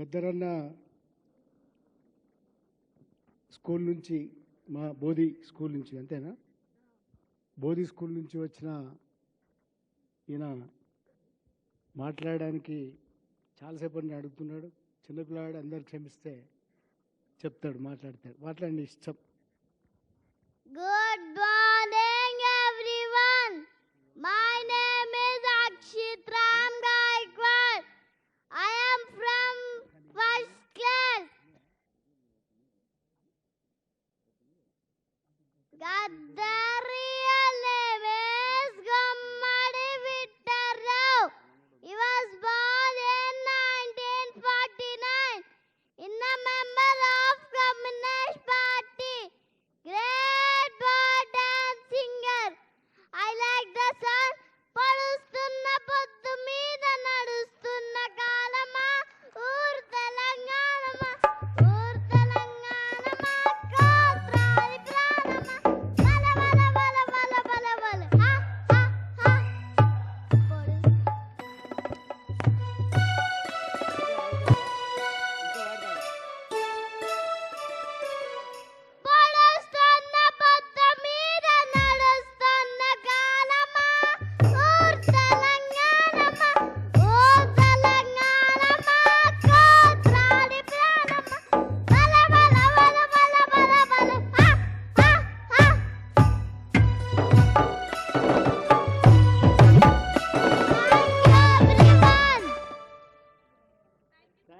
గద్దరన్న స్కూల్ నుంచి మా బోధి స్కూల్ నుంచి అంతేనా? బోధి స్కూల్ నుంచి వచ్చిన ఈయన మాట్లాడడానికి చాలాసేపు అని అడుగుతున్నాడు. చిన్నపిల్లాడు అందరు క్షమిస్తే చెప్తాడు మాట్లాడతాడు. మాట్లాడండి ఇష్టం. Good morning everyone my name is Akshitra God